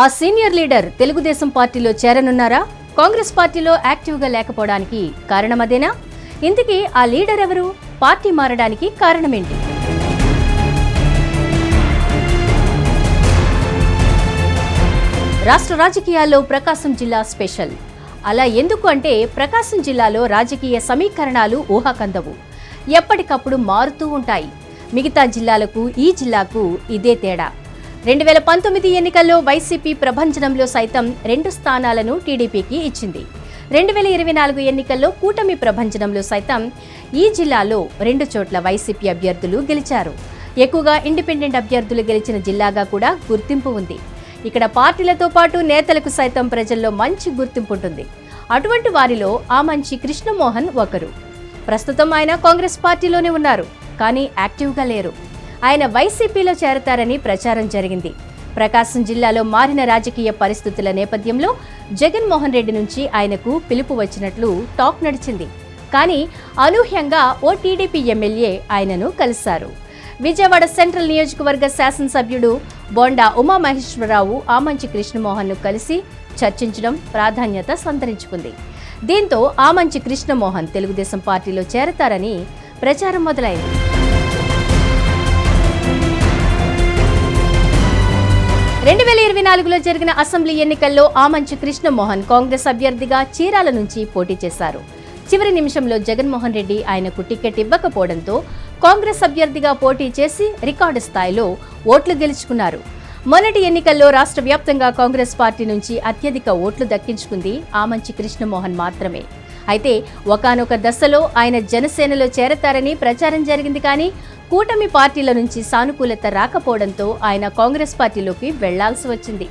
ఆ senior leader Telugu Desam పార్టీలో చేరనున్నారా? కాంగ్రెస్ పార్టీలో యాక్టివ్గా లేకపోవడానికి కారణమదేనా? ఇంతకీ ఆ లీడర్ ఎవరు? పార్టీ మారడానికి కారణమేంటి? రాష్ట్ర రాజకీయాల్లో ప్రకాశం జిల్లా స్పెషల్. అలా ఎందుకు అంటే ప్రకాశం జిల్లాలో రాజకీయ సమీకరణాలు ఊహాకందవు. ఎప్పటికప్పుడు మారుతూ ఉంటాయి. మిగతా జిల్లాలకు ఈ జిల్లాకు ఇదే తేడా. రెండు వేల పంతొమ్మిది ఎన్నికల్లో వైసీపీ ప్రభంజనంలో సైతం రెండు స్థానాలను టీడీపీకి ఇచ్చింది. రెండు వేల ఇరవై నాలుగు ఎన్నికల్లో కూటమి ప్రభంజనంలో సైతం ఈ జిల్లాలో రెండు చోట్ల వైసీపీ అభ్యర్థులు గెలిచారు. ఎక్కువగా ఇండిపెండెంట్ అభ్యర్థులు గెలిచిన జిల్లాగా కూడా గుర్తింపు ఉంది. ఇక్కడ పార్టీలతో పాటు నేతలకు సైతం ప్రజల్లో మంచి గుర్తింపు ఉంటుంది అటువంటి వారిలో ఆ మంచి కృష్ణమోహన్ ఒకరు. ప్రస్తుతం ఆయన కాంగ్రెస్ పార్టీలోనే ఉన్నారు కానీ యాక్టివ్గా లేరు. ఆయన వైసీపీలో చేరతారని ప్రచారం జరిగింది. ప్రకాశం జిల్లాలో మారిన రాజకీయ పరిస్థితుల నేపథ్యంలో జగన్మోహన్ రెడ్డి నుంచి ఆయనకు పిలుపు వచ్చినట్లు టాక్ నడిచింది. కానీ అనూహ్యంగా ఓ టీడీపీ ఎమ్మెల్యే ఆయనను కలిశారు. విజయవాడ సెంట్రల్ నియోజకవర్గ శాసనసభ్యుడు బోండా ఉమామహేశ్వరరావు ఆమంచి కృష్ణమోహన్ను కలిసి చర్చించడం ప్రాధాన్యత సంతరించుకుంది. దీంతో ఆమంచి కృష్ణమోహన్ తెలుగుదేశం పార్టీలో చేరతారని ప్రచారం మొదలైంది. రెండు వేల ఇరవై నాలుగులో జరిగిన అసెంబ్లీ ఎన్నికల్లో ఆమంచి కృష్ణమోహన్ కాంగ్రెస్ అభ్యర్థిగా చీరాల నుంచి పోటీ చేశారు. చివరి నిమిషంలో జగన్మోహన్ రెడ్డి ఆయనకు టికెట్ ఇవ్వకపోవడంతో కాంగ్రెస్ అభ్యర్థిగా పోటీ చేసి రికార్డు స్థాయిలో ఓట్లు గెలుచుకున్నారు. మొన్నటి ఎన్నికల్లో రాష్ట్ర వ్యాప్తంగా కాంగ్రెస్ పార్టీ నుంచి అత్యధిక ఓట్లు దక్కించుకుంది ఆమంచి కృష్ణమోహన్ మాత్రమే. అయితే ఒకానొక దశలో ఆయన జనసేనలో చేరతారని ప్రచారం జరిగింది కానీ కూటమి పార్టీల నుంచి సానుకూలత రాకపోవడంతో ఆయన కాంగ్రెస్ పార్టీలోకి వెళ్ళాల్సి వచ్చింది.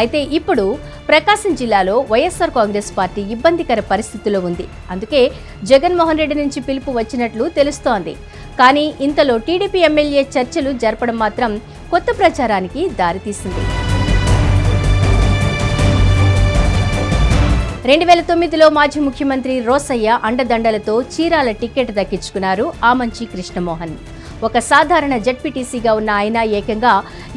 అయితే ఇప్పుడు ప్రకాశం జిల్లాలో వైఎస్ఆర్ కాంగ్రెస్ పార్టీ ఇబ్బందికర పరిస్థితిలో ఉంది. అందుకే జగన్మోహన్ రెడ్డి నుంచి పిలుపు వచ్చినట్లు తెలుస్తోంది. కానీ ఇంతలో టీడీపీ ఎమ్మెల్యే చర్చలు జరపడం మాత్రం కొత్త ప్రచారానికి దారితీసింది. రెండు వేల తొమ్మిదిలో మాజీ ముఖ్యమంత్రి రోసయ్య అండదండలతో చీరాల టికెట్ దక్కించుకున్నారు ఆమంచి కృష్ణమోహన్. ఒక సాధారణ జడ్పీటీసీగా ఉన్న ఆయన ఏకంగా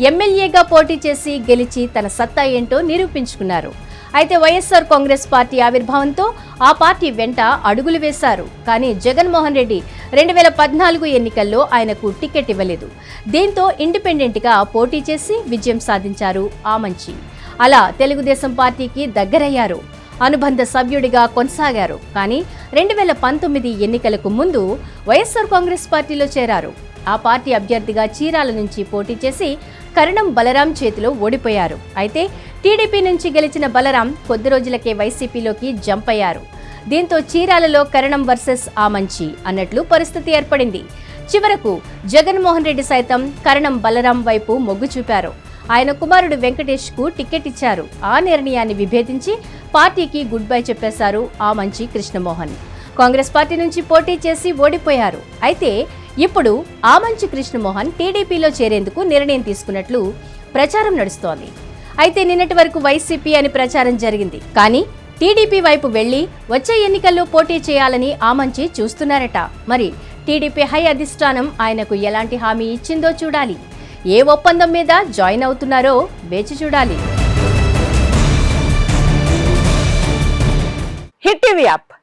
ఎమ్మెల్యేగా పోటీ చేసి గెలిచి తన సత్తా ఏంటో నిరూపించుకున్నారు. అయితే వైఎస్ఆర్ కాంగ్రెస్ పార్టీ ఆవిర్భావంతో ఆ పార్టీ వెంట అడుగులు వేశారు. కానీ జగన్మోహన్ రెడ్డి రెండు వేల పద్నాలుగు ఎన్నికల్లో ఆయనకు టికెట్ ఇవ్వలేదు. దీంతో ఇండిపెండెంట్గా పోటీ చేసి విజయం సాధించారు ఆ మంచి. అలా తెలుగుదేశం పార్టీకి దగ్గరయ్యారు. అనుబంధ సభ్యుడిగా కొనసాగారు. కానీ రెండు వేల పంతొమ్మిది ఎన్నికలకు ముందు వైఎస్ఆర్ కాంగ్రెస్ పార్టీలో చేరారు. ఆ పార్టీ అభ్యర్థిగా చీరాల నుంచి పోటీ చేసి కరణం బలరాం చేతిలో ఓడిపోయారు. అయితే టీడీపీ నుంచి గెలిచిన బలరాం కొద్ది రోజులకే వైసీపీలోకి జంప్ అయ్యారు. దీంతో చీరాలలో కరణం వర్సెస్ ఆమంచి అన్నట్లు పరిస్థితి ఏర్పడింది. చివరకు జగన్మోహన్ రెడ్డి సైతం కరణం బలరాం వైపు మొగ్గు చూపారు. ఆయన కుమారుడు వెంకటేష్కు టికెట్ ఇచ్చారు. ఆ నిర్ణయాన్ని విభేదించి పార్టీకి గుడ్ బై చెప్పేశారు ఆ మంచి కృష్ణమోహన్. కాంగ్రెస్ పార్టీ నుంచి పోటీ చేసి ఓడిపోయారు. అయితే ఇప్పుడు ఆ మంచి కృష్ణమోహన్ టీడీపీలో చేరేందుకు నిర్ణయం తీసుకున్నట్లు ప్రచారం నడుస్తోంది. అయితే నిన్నటి వరకు వైసీపీ అని ప్రచారం జరిగింది. కానీ టీడీపీ వైపు వెళ్ళి వచ్చే ఎన్నికల్లో పోటీ చేయాలని ఆమంచి చూస్తున్నారట. మరి టీడీపీ హై అధిష్టానం ఆయనకు ఎలాంటి హామీ ఇచ్చిందో చూడాలి. ఏ ఒప్పందం మీద జాయిన్ అవుతున్నారో వేచి చూడాలి. Hit TV app.